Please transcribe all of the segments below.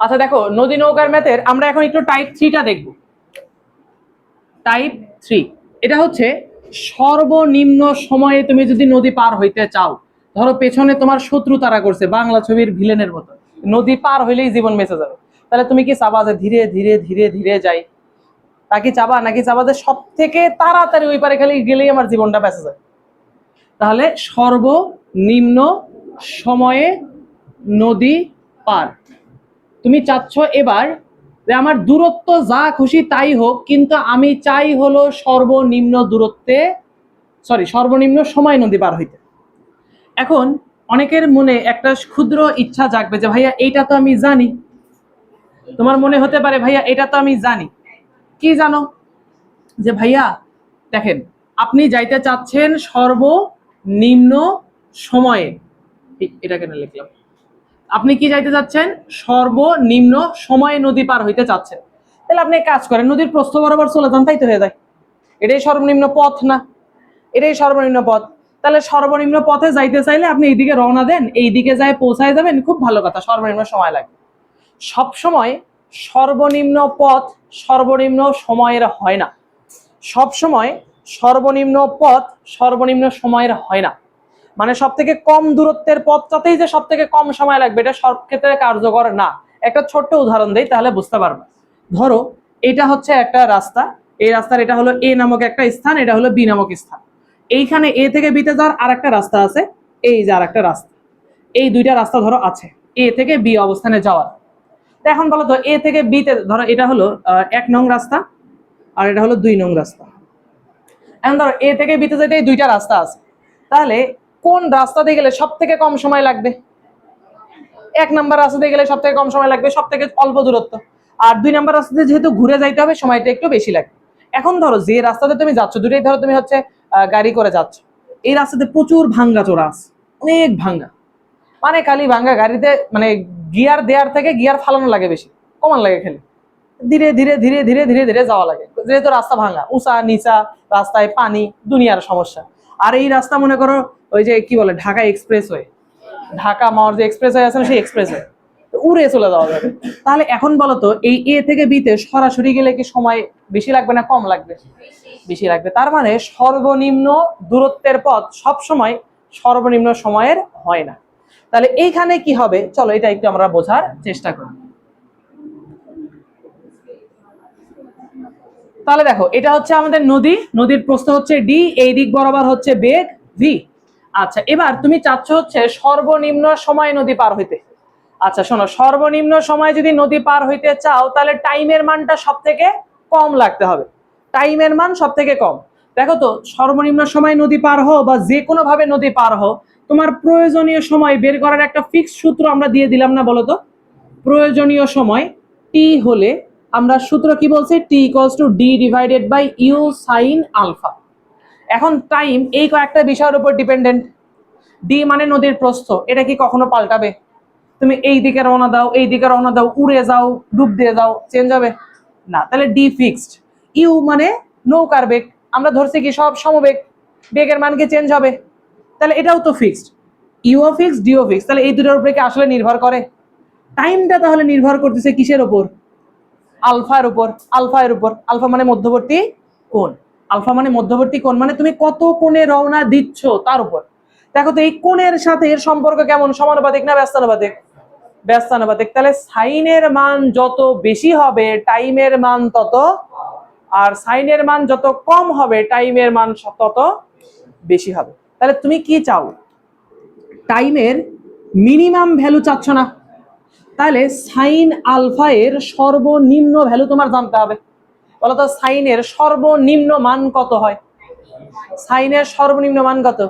আচ্ছা দেখো, নদী নৌকার ম্যাথের আমরা এখন একটু টাইপ থ্রিটা দেখব। টাইপ থ্রি এটা হচ্ছে সর্বনিম্ন সময়ে তুমি যদি নদী পার হইতে চাও, ধরো পেছনে তোমার শত্রু তারা করছে, বাংলা ছবির ভিলেনের মতো, নদী পার হইলেই জীবন বেঁচে যাবে। তাহলে তুমি কি চাবা যে ধীরে ধীরে ধীরে ধীরে যাই? নাকি চাবা নাকি চাবা যে সব থেকে তাড়াতাড়ি ওই পারে খালি গেলেই আমার জীবনটা বেঁচে যায়? তাহলে সর্বনিম্ন সময়ে নদী পার। তুমি চাচ্ছ এবার যে আমার দূরত্ব যা খুশি তাই হোক, কিন্তু আমি চাই হলো সর্বনিম্ন দূরত্বে সরি সর্বনিম্ন সময় নদী পার হইতে। এখন অনেকের মনে একটা ক্ষুদ্র ইচ্ছা জাগবে যে, ভাইয়া, এইটা তো আমি জানি। তোমার মনে হতে পারে, ভাইয়া, এটা তো আমি জানি। কি জানো? যে, ভাইয়া, দেখেন, আপনি যাইতে চাচ্ছেন সর্বনিম্ন সময়ে। এটা কেন লিখলাম? আপনি কি যাইতে চাচ্ছেন সর্বনিম্ন সময়ে নদী পার হইতে চাচ্ছেন। তাহলে আপনি কাজ করেন, নদীর প্রস্থ বরাবর চলে যান তাই তো হয়ে যায়। এটাই সর্বনিম্ন পথ না? এটাই সর্বনিম্ন পথ। তাহলে সর্বনিম্ন পথে যাইতে চাইলে আপনি এইদিকে রওনা দেন, এইদিকে যায় পৌঁছায় যাবেন, খুব ভালো কথা, সর্বনিম্ন সময় লাগে। সব সময় সর্বনিম্ন পথ সর্বনিম্ন সময়ের হয় না। সব সময় সর্বনিম্ন পথ সর্বনিম্ন সময়ের হয় না। মানে সব থেকে কম দূরত্বের পথটাতেই যে সব থেকে কম সময় লাগবে, এটা সব ক্ষেত্রে কার্যকর না। একটা ছোট্ট উদাহরণ দেই, তাহলে বুঝতে পারবে। ধরো, এটা হচ্ছে একটা রাস্তা, এই রাস্তার এটা হলো এ নামক একটা স্থান, এটা হলো বি নামক স্থান। এইখানে এ থেকে বিতে যাওয়ার আর একটা রাস্তা আছে, এই যে আর একটা রাস্তা। এই দুইটা রাস্তা ধরো আছে, এ থেকে বি অবস্থানে যাওয়ার। এখন বলো তো, এ থেকে বিতে ধরো, এটা হলো এক নং রাস্তা, আর এটা হলো দুই নং রাস্তা। এখন ধরো, এ থেকে বিতে যেতে দুইটা রাস্তা আছে। তাহলে কোন রাস্তা দিয়ে গেলে সব থেকে কম সময় লাগবে? এক নাম্বার রাস্তা দিয়ে গেলে সব থেকে কম সময় লাগবে সব থেকে অল্প দূরত্ব। আর দুই নাম্বার রাস্তাতে যেহেতু ঘুরে যাইতে হবে, সময়টা একটু বেশি লাগবে। এখন ধরো, যে রাস্তাতে তুমি যাচ্ছ দুটোই ধরো তুমি হচ্ছে গাড়ি করে যাচ্ছ। এই রাস্তাতে প্রচুর ভাঙ্গা চোরা আছে, অনেক ভাঙ্গা। মানে খালি ভাঙ্গা গাড়িতে মানে গিয়ার দেয়ার থেকে গিয়ার ফালানো লাগে বেশি, কমান লাগে খালি। ধীরে ধীরে ধীরে ধীরে ধীরে ধীরে যাওয়া লাগে। যেহেতু রাস্তা ভাঙা উঁচা, নিচা, রাস্তায় পানি, দুনিয়ার সমস্যা। আর এই রাস্তা মনে করো ওই যে কি বলে, ঢাকা এক্সপ্রেস ওয়ে ঢাকা মাওয়ার যে এক্সপ্রেস ওয়ে আছে না, সেই এক্সপ্রেস ওয়ে উড়ে চলে যাওয়া যাবে। তাহলে এখন বলো তো, এই এ থেকে বিতে সরাসরি গেলে কি সময় বেশি লাগবে না কম লাগবে? বেশি লাগবে। তার মানে সর্বনিম্ন দূরত্বের পথ সব সময় সর্বনিম্ন সময়ের হয় না। তাহলে এইখানে কি হবে? চলো এটা একটু আমরা বোঝার চেষ্টা করি। তাহলে দেখো, এটা হচ্ছে আমাদের নদী। নদীর প্রস্থ হচ্ছে ডি এই দিক বরাবর হচ্ছে বেগ ভি আচ্ছা এবার তুমি চাচ্ছ হচ্ছে সর্বনিম্ন সময় নদী পার হইতে। আচ্ছা শোনো, সর্বনিম্ন সময় যদি নদী পার হইতে চাও, তাহলে টাইমের মানটা সব থেকে কম লাগতে হবে। টাইমের মান সব থেকে কম। দেখো তো, সর্বনিম্ন সময় নদী পার হও বা যে কোনো ভাবে নদী পার হও, তোমার প্রয়োজনীয় সময় বের করার একটা ফিক্স সূত্র আমরা দিয়ে দিলাম না বলো তো? প্রয়োজনীয় সময় টি হলে আমরা সূত্র কি বলছি? T equals to D divided by U sine alpha এখন টাইম এই কয়েকটা বিষয়ের উপর ডিপেন্ডেন্ট ডি মানে নদীর প্রস্থ। এটা কি কখনো পাল্টাবে? তুমি এই দিকে রওনা দাও, এই দিকে রওনা দাও, উড়ে যাও, ডুব দিয়ে যাও চেঞ্জ হবে। না, তাহলে ডি ফিক্সড ইউ মানে নৌকার বেগ। আমরা ধরছি কি সব সমবেগ। বেগের মান কি চেঞ্জ হবে? তাহলে এটাও তো ফিক্সড ইউও ফিক্সড ডিও ফিক্সড তাহলে এই দুটোর উপরে কি আসলে নির্ভর করে? টাইমটা তাহলে নির্ভর করতেছে কিসের উপর? আলফার উপর আলফার উপর, আলফা মানে মধ্যবর্তী কোণ। আলফা মানে মধ্যবর্তী কোণ মানে তুমি কত কোণে রওনা দিচ্ছ তার উপর। দেখো তো এই কোণের সাথে এর সম্পর্ক কেমন? সমানুপাতিক না ব্যস্তানুপাতিক? ব্যস্তানুপাতিক। তাহলে সাইনের মান যত বেশি হবে, টাইমের মান তত, আর সাইনের মান যত কম হবে, টাইমের মান তত বেশি হবে। তাহলে তুমি কি চাও? টাইমের মিনিমাম ভ্যালু চাচ্ছ না? তাহলে সাইন আলফা এর সর্বনিম্ন ভ্যালু তোমার জানতে হবে। বলতো সাইনের সর্বনিম্ন মান কত হয়? সাইনের সর্বনিম্ন মান কত?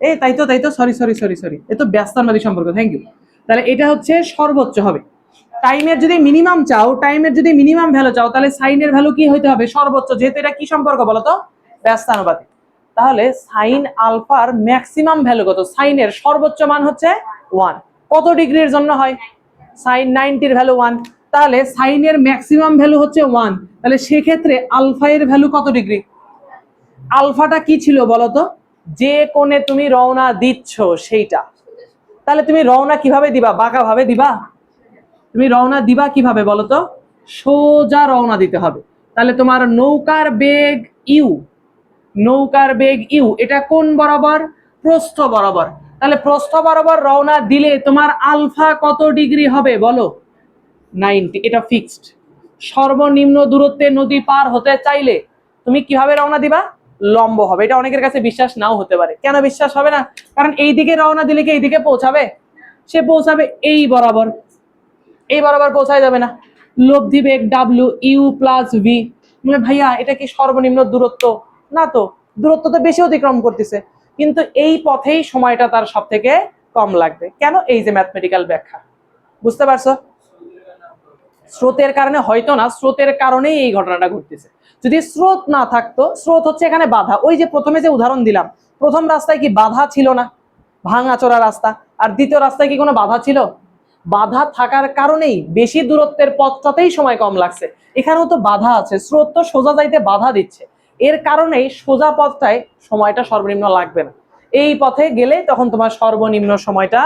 এই তাই তো তাই তো সরি সরি সরি সরি এ তো ব্যস্তানবাদী সম্পর্ক থ্যাংক ইউ তাহলে এটা হচ্ছে সর্বোচ্চ হবে। টাইমের যদি মিনিমাম চাও টাইমের যদি মিনিমাম ভ্যালু চাও, তাহলে সাইনের ভ্যালু কি হইতে হবে? সর্বোচ্চ, যেহেতু এটা কি সম্পর্ক বলতো? ব্যস্তানুপাতিক তাহলে সাইন আলফার ম্যাক্সিমাম ভ্যালু কত? সাইনের সর্বোচ্চ মান হচ্ছে ওয়ান কত ডিগ্রির জন্য হয়? সাইন নাইনটির ভ্যালু ওয়ান তাহলে সাইনের ম্যাক্সিমাম ভ্যালু হচ্ছে ওয়ান তাহলে সেক্ষেত্রে আলফা এর ভ্যালু কত ডিগ্রি? আলফাটা কি ছিল বলতো? যে কোণে তুমি রওনা দিচ্ছ সেইটা। তাহলে তুমি রওনা কীভাবে দিবা? বাঁকা ভাবে দিবা? তুমি রওনা দিবা কীভাবে বলো তো সোজা রওনা দিতে হবে। তাহলে তোমার নৌকার বেগ ইউ। নৌকার বেগ ইউ, এটা কোন বরাবর? প্রস্থ বরাবর। তাহলে প্রস্থ বরাবর রওনা দিলে তোমার আলফা কত ডিগ্রি হবে বলো? নাইনটি, এটা ফিক্সড। সর্বনিম্ন দূরত্বে নদী পার হতে চাইলে তুমি কীভাবে রওনা দিবা? লম্ব হবে। এটা অনেকের কাছে বিশ্বাস নাও হতে পারে। কেন বিশ্বাস হবে না? কারণ এই দিকে রওনা দিলে কি এই দিকে পৌঁছাবে? সে পৌঁছাবে এই বরাবর। এই বরাবর পৌঁছায় যাবে না। লব্ধি বেগ ডাব্লিউ ইউ প্লাস ভি মানে ভাইয়া, এটা কি সর্বনিম্ন দূরত্ব? না তো, দূরত্ব তো বেশি অতিক্রম করতেছে। কিন্তু এই পথেই সময়টা তার সব থেকে কম লাগবে। কেন এই যে ম্যাথমেটিক্যাল ব্যাখ্যা? বুঝতে পারছ? স্রোতের কারণে হয়তো না, স্রোতের কারণেই এই ঘটনাটা ঘটতেছে। যদি স্রোত না থাকতো, স্রোত হচ্ছে এখানে বাধা। ওই যে প্রথমে যে উদাহরণ দিলাম, প্রথম রাস্তায় কি বাধা ছিল না? ভাঙাচোরা রাস্তা। আর দ্বিতীয় রাস্তায় কি কোনো বাধা ছিল? বাধা থাকার কারণেই বেশি দূরত্বের পথটাতেই সময় কম লাগছে। এখানেও তো বাধা আছে, স্রোত তো সোজা যাইতে বাধা দিচ্ছে। এর কারণেই সোজা পথটায় সময়টা সর্বনিম্ন লাগবে না। এই পথে গেলে তখন তোমার সর্বনিম্ন সময়টা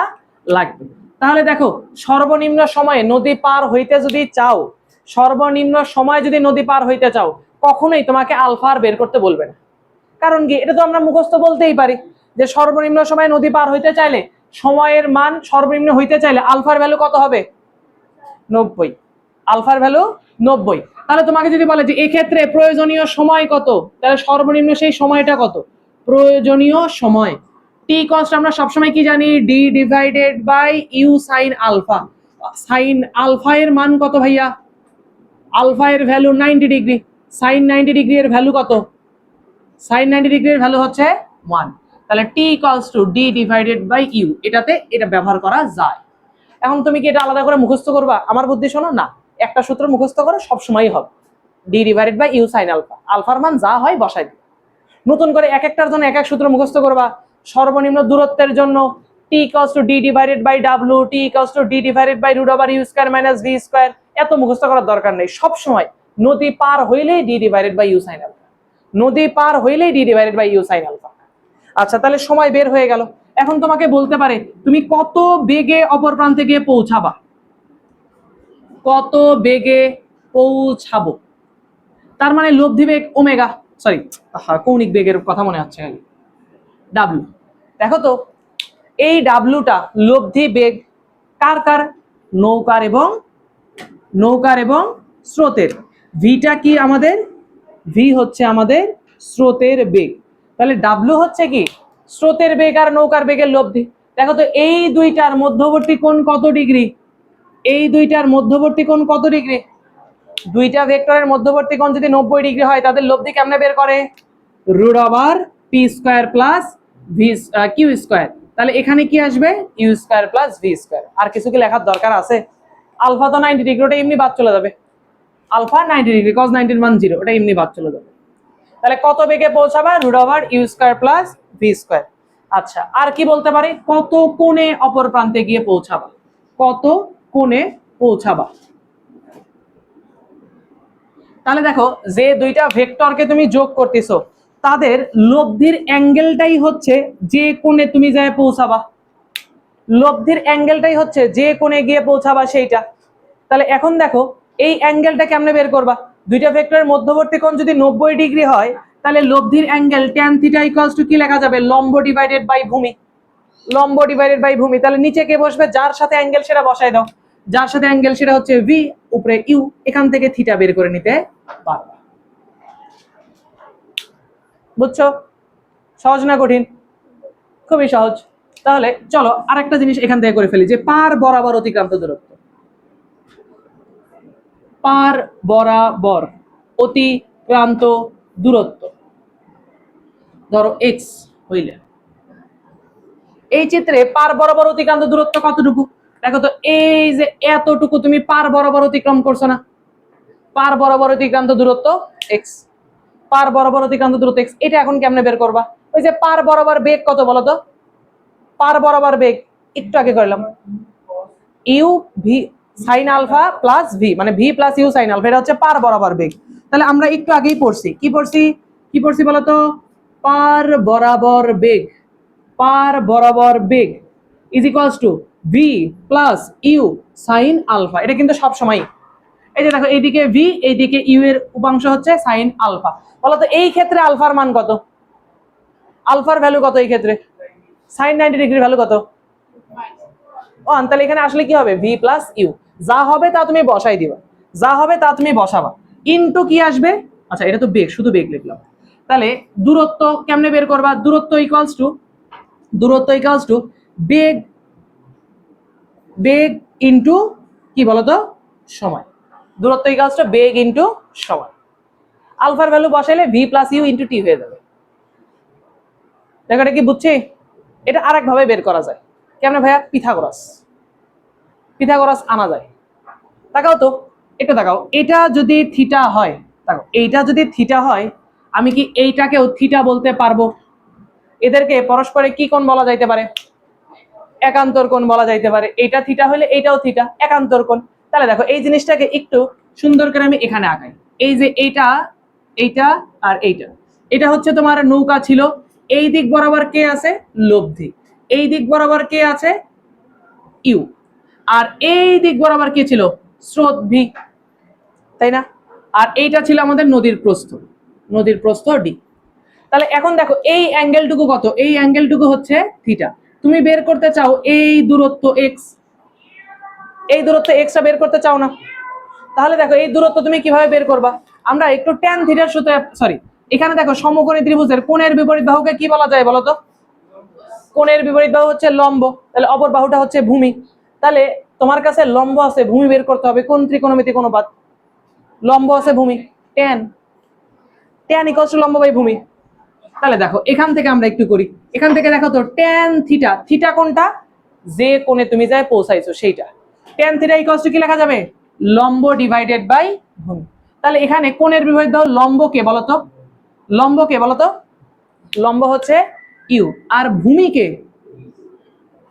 লাগবে। তাহলে দেখো, সর্বনিম্ন সময়ে নদী পার হইতে যদি চাও, সর্বনিম্ন সময় যদি নদী পার হইতে চাও, কখনোই তোমাকে আলফার বের করতে বলবে না। কারণ কি? এটা তো আমরা মুখস্থ বলতেই পারি যে সর্বনিম্ন সময়ে নদী পার হইতে চাইলে, সময়ের মান সর্বনিম্ন হইতে চাইলে আলফার ভ্যালু কত হবে? নব্বই। আলফার ভ্যালু নব্বই। তাহলে তোমাকে যদি বলে যে এক্ষেত্রে প্রয়োজনীয় সময় কত? তাহলে সর্বনিম্ন সেই সময়টা কত? প্রয়োজনীয় সময়। টি কস্ট আমরা সবসময় কি জানি? D divided by U sine alpha sine alpha এর মান কত ভাইয়া? আলফা এর value ninety degree sine ninety degree এর ভ্যালু কত? সাইন নাইনটি ডিগ্রি এর ভ্যালু হচ্ছে ওয়ান তাহলে T equals to D divided by U এটাতে এটা ব্যবহার করা যায়। এখন তুমি কি এটা আলাদা করে মুখস্থ করবা? আমার বুদ্ধি শোনো? না। একটা সূত্র মুখস্থ করো সবসময়ই হবে। D divided by U sine alpha আলফার মান যা হয় বসাই দিবে। নতুন করে এক একটার জন্য এক এক সূত্র মুখস্থ করবা। সর্বনিম্ন দূরত্বের জন্য T equals to D divided by W T equals to D divided by root over U square minus V square এত মুখস্থ করার দরকার নেই। সব সময় নদী পার হইলেই D divided by U sine alpha নদী পার হইলেই D divided by U sine alpha আচ্ছা তাহলে সময় বের হয়ে গেল। এখন তোমাকে বলতে পারে, তুমি কত বেগে অপর প্রান্তে গিয়ে পৌঁছাবা? কত বেগে পৌঁছাবো? তার মানে লব্ধি বেগ ওমেগা সরি কৌণিক বেগের কথা মনে হচ্ছে খালি ডাব্লু দেখো তো, এই ডাব্লুটা লব্ধি বেগ কার কার? নৌকার এবং নৌকার এবং স্রোতের। ভিটা কি আমাদের? ভি হচ্ছে আমাদের স্রোতের বেগ। তাহলে ডাব্লু হচ্ছে কি? স্রোতের বেগ আর নৌকার বেগের লব্ধি। দেখো তো, এই দুইটার মধ্যবর্তী কোণ কত ডিগ্রি? এই দুইটার মধ্যবর্তী কোণ কত ডিগ্রি? দুইটা ভেক্টরের মধ্যবর্তী কোণ যদি নব্বই ডিগ্রি হয়, তাদের লব্ধি কেমনে বের করে? Root over P square plus V Q square. তাহলে এখানে কি আসবে? U square plus V square. আর কিছু কি লেখার দরকার আছে? আলফা তো নাইনটি ডিগ্রি, ওটা এমনি বাদ চলে যাবে। Alpha ninety degree cos nineteen মান জিরো, ওটা এমনি বাদ চলে যাবে। তাহলে কত বেগে পৌঁছাবা? Root over U square plus V square. আচ্ছা আর কি বলতে পারি? কত কোণে অপর প্রান্তে গিয়ে পৌঁছাবা? কত কোণে পৌঁছাবা। তাহলে দেখো, যে দুইটা ভেক্টরকে তুমি যোগ করতেছো, তাদের লব্ধির অ্যাঙ্গেলটাই হচ্ছে যে কোণে তুমি যায় পৌঁছাবা। লব্ধির অ্যাঙ্গেলটাই হচ্ছে যে কোণে গিয়ে পৌঁছাবা সেইটা। তাহলে এখন দেখো, এই অ্যাঙ্গেলটা কেমনে বের করবা? দুইটা ভেক্টরের মধ্যবর্তী কোণ যদি নব্বই ডিগ্রি হয়, তাহলে লব্ধির angle tan theta equals to কি লেখা যাবে? লম্ব ডিভাইডেড বাই ভূমি। লম্ব ডিভাইডেড বাই ভূমি। তাহলে নিচে কে বসবে? যার সাথে অ্যাঙ্গেল সেটা বসাই দাও। যার সাথে অ্যাঙ্গেল সেটা হচ্ছে ভি উপরে ইউ এখান থেকে থিটা বের করে নিতে পারবা। বুঝছ? সহজ না কঠিন? খুবই সহজ। তাহলে চলো আর একটা জিনিস এখান থেকে করে ফেলি, যে পার বরাবর অতিক্রান্ত দূরত্ব। পার বরাবর অতিক্রান্ত দূরত্ব। ধরো এক্স হইলে। এই চিত্রে পার বরাবর অতিক্রান্ত দূরত্ব কতটুকু? দেখো তো, এই যে এতটুকু তুমি পার বরাবর অতিক্রম করছ না। পার বরাবর অতিক্রান্ত দূরত্ব এক্স পার বরাবর অতিক্রান্ত দূরত্ব এক্স এটা এখন কেমনে বের করবা? ওই যে পার বরাবর বেগ কত বলো তো? পার বরাবর বেগ, একটু আগে করলাম U V sine alpha plus V মানে V plus U sine alpha এটা হচ্ছে পার বরাবর বেগ। তাহলে আমরা একটু আগেই পড়ছি। কি পড়ছি? কি পড়ছি বলতো পার বরাবর বেগ, পার বরাবর বেগ। Is equals to V plus U sine alpha এটা কিন্তু সব সময়। এই যে দেখো, এইদিকে ভি এইদিকে ইউ এর উপাংশ হচ্ছে সাইন আলফা বলো তো, এই ক্ষেত্রে আলফার মান কত? আলফার ভ্যালু কত এই ক্ষেত্রে? সাইন নাইনটি ডিগ্রি ভ্যালু কত? ও তাহলে এখানে আসলে কি হবে? ভি প্লাস ইউ যা হবে তা তুমি বসাই দিবা। যা হবে তা তুমি বসাবা। ইনটু কি আসবে? আচ্ছা এটা তো বেগ, শুধু বেগ লিখলাম। তাহলে দূরত্ব কেমনে বের করবা? দূরত্ব ইকুয়ালস টু দূরত্ব ইকুয়ালস টু বেগ বেগ ইন্টু কি বলতো? সময়। দূরত্ব ইকুয়ালস টু বেগ ইনটু সময়। আলফার value বসাইলে V plus U into T হয়ে যাবে। দেখো এটা কি বুঝছি? এটা আরেক ভাবে বের করা যায়। কেমনে ভাইয়া? পিথাগোরাস। পিথাগোরাস আনা যায়। তাকাও তো। এটা তাকাও। এটা যদি থিটা হয় দেখো এইটা যদি থিটা হয়, আমি কি এইটাকেও থিটা বলতে পারব? এদেরকে পরস্পরে কি কোণ বলা যাইতে পারে? একান্তর কোণ বলা যাইতে পারে। এইটা থিটা হলে এইটাও থিটা একান্তর কোণ। তাহলে দেখো, এই জিনিসটাকে একটু সুন্দর করে আমি এখানে আঁকাই। এই যে এইটা এইটা আর এইটা। এটা হচ্ছে তোমার নৌকা ছিল। এই দিক বরাবর কে আছে? লব্ধি। এই দিক বরাবর কে আছে? ইউ। আর এই দিক বরাবর কে ছিল? স্রোত ভি। তাই না? আর এইটা ছিল আমাদের নদীর প্রস্থ। নদীর প্রস্থ ডি। তাহলে এখন দেখো, এই অ্যাঙ্গেলটুকু কত? এই অ্যাঙ্গেলটুকু হচ্ছে থিটা তুমি বের করতে চাও এই দূরত্ব এক্স এই দূরত্ব এক্সটা বের করতে চাও না। তাহলে দেখো, এই দূরত্ব তুমি কীভাবে বের করবা? আমরা একটু ট্যান থিটার সূত্রে সরি এখানে দেখো সমকোণী ত্রিভুজের কোণের বিপরীত বাহুকে কি বলা যায় বলো তো কোণের বিপরীত বাহু হচ্ছে লম্ব, তাহলে অপর বাহুটা হচ্ছে ভূমি। তাহলে তোমার কাছে লম্ব আছে, ভূমি বের করতে হবে। কোন ত্রিকোণমিতিক অনুপাত লম্ব আছে ভূমি। ট্যান ট্যান ইকলস টু লম্ব বাই ভূমি। তাহলে দেখো, এখান থেকে আমরা একটু করি। এখান থেকে দেখো তো ট্যান থিটা থিটা কোনটা? যে কোণে তুমি যায় পৌঁছাইছো, সেইটা। ট্যান থিটা ইকলস টু কি লেখা যাবে? লম্ব ডিভাইডেড বাই ভূমি। তাহলে এখানে কোণের বিপরীত দাও, লম্ব কে বলতো লম্ব কে বলতো লম্ব হচ্ছে ইউ আর ভূমিকে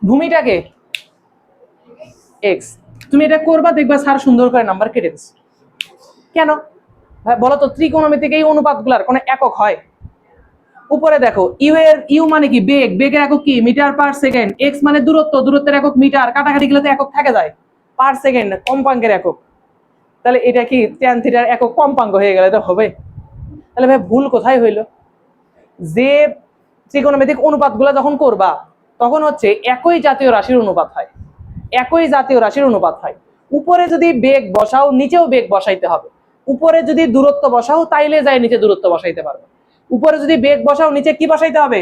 ভূমিটাকে এক্স তুমি এটা করবা, দেখবা স্যার সুন্দর করে নাম্বার কেটে দিচ্ছে। কেন? ভাই, বলো তো, ত্রিকোণমিতিক এই অনুপাতগুলার কোনো একক হয়? উপরে দেখো ইউ এর ইউ মানে কি, বেগ, বেগের একক কি, মিটার পার সেকেন্ড এক্স মানে দূরত্ব, দূরত্বের একক মিটার, কাটাকাটি গেলে তো একক থাকে যায় পার সেকেন্ড কম্পাঙ্কের একক। তাহলে এটা কি ট্যান থিটার একক কম্পাঙ্ক হয়ে গেলে তো হবে। তাহলে ভাই ভুল কোথায় হইল? যে ত্রিকোণমিতিক অনুপাতগুলো যখন করবা, তখন হচ্ছে একই জাতীয় রাশির অনুপাত হয়। একই জাতীয় রাশির অনুপাত হয়। উপরে যদি বেগ বসাও, নিচেও বেগ বসাইতে হবে। উপরে যদি দূরত্ব বসাও, তাইলে যায় নিচে দূরত্ব বসাইতে পারবে। উপরে যদি বেগ বসাও, নিচে কি বসাইতে হবে?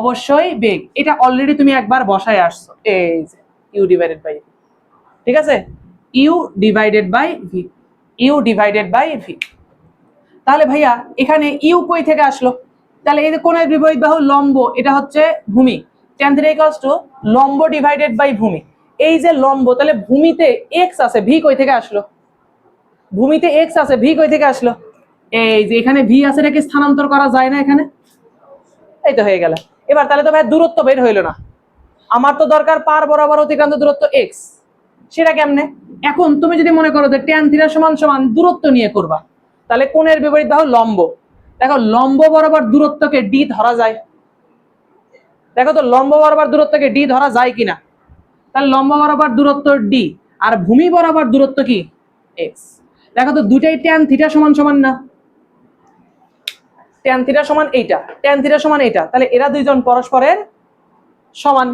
অবশ্যই বেগ। এটা অলরেডি তুমি একবার বসায় আসছো। এই যে ইউ ডিভাইডেড বাই ঠিক আছে? U divided by V U divided by V তাহলে ভাইয়া, এখানে ইউ কই থেকে আসলো? তাহলে এই যে কোণের বিপরীত বাহু লম্ব, এটা হচ্ছে ভূমি। tan থ্রি টু লম্ব ডিভাইডেড বাই ভূমি। এই যে লম্ব, তাহলে ভূমিতে এক্স আছে ভি কই থেকে আসলো? ভূমিতে এক্স আছে ভি কই থেকে আসলো? এই যে এখানে ভি আছে এটাকে স্থানান্তর করা যায় না এখানে? এই তো হয়ে গেল। এবার তাহলে তো ভাই দূরত্ব বের হইল না। আমার তো দরকার পার বরাবর অতিক্রান্ত দূরত্ব এক্স সেটা কেমনে? এখন তুমি যদি মনে করো যে ট্যান থিটা সমান সমান দূরত্ব নিয়ে করবা তাহলে কোণের বিপরীত দাও লম্ব। দেখো লম্ব বরাবর দূরত্বকে ডি ধরা যায়। দেখো তো লম্ব বরাবর দূরত্বকে ডি ধরা যায় কিনা? তাহলে লম্ব বরাবর দূরত্ব ডি আর ভূমি বরাবর দূরত্ব কি? এক্স দেখো তো দুটাই ট্যান থিটা সমান সমান না। ট্যান থিটা সমান এইটা ট্যান থিটা সমান এইটা। তাহলে এরা দুইজন পরস্পরের সমান।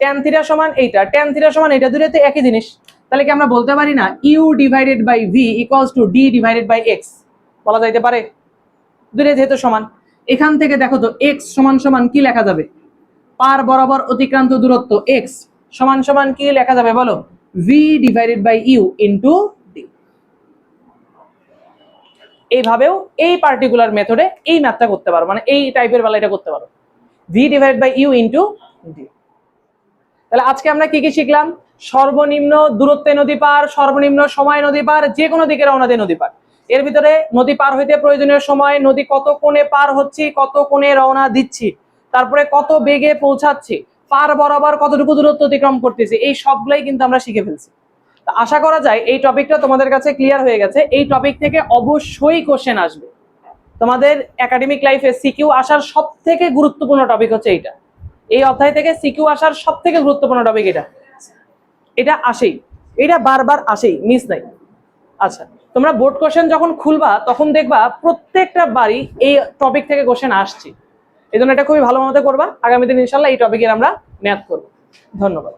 ট্যান থিটা সমান এইটা ট্যান থিটা সমান এইটা দুটোতে একই জিনিস। তাহলে কি আমরা বলতে পারি না U divided by V equals to D divided by X বলা যাইতে পারে। দুটোই যেহেতু সমান। এখান থেকে দেখো তো এক্স সমান সমান কি লেখা যাবে? পার বরাবর অতিক্রান্ত দূরত্ব এক্স সমান সমান কি লেখা যাবে বলো? V divided by U into এইভাবেও এই পার্টিকুলার মেথডে এই ম্যাথটা করতে পারো। মানে এই টাইপের বেলা এটা করতে পারো। V divide by U into D তাহলে আজকে আমরা কি কি শিখলাম? সর্বনিম্ন দূরত্বে নদী পার, সর্বনিম্ন সময় নদী পার, যে কোনো দিকে রওনা দিয়ে নদী পার। এর ভিতরে নদী পার হইতে প্রয়োজনীয় সময়, নদী কত কোণে পার হচ্ছি, কত কোণে রওনা দিচ্ছি, তারপরে কত বেগে পৌঁছাচ্ছি, পার বরাবর কতটুকু দূরত্ব অতিক্রম করতেছি, এই সবগুলাই কিন্তু আমরা শিখে ফেলছি। আশা করা যায় এই টপিকটা তোমাদের কাছে ক্লিয়ার হয়ে গেছে। এই টপিক থেকে অবশ্যই কোশ্চেন আসবে। তোমাদের একাডেমিক লাইফে সিকিউ আসার সব থেকে গুরুত্বপূর্ণ টপিক হচ্ছে এইটা। এই অধ্যায় থেকে সিকিউ আসার সব থেকে গুরুত্বপূর্ণ টপিক এটা। এটা আসেই। এটা বারবার আসেই মিস নাই। আচ্ছা তোমরা বোর্ড কোশ্চেন যখন খুলবা, তখন দেখবা প্রত্যেকটা বাড়ি এই টপিক থেকে কোশ্চেন আসছে। এই জন্য এটা খুবই ভালো মতো করবা। আগামী দিন ইনশাল্লাহ এই টপিকের আমরা ম্যাথ করব। ধন্যবাদ।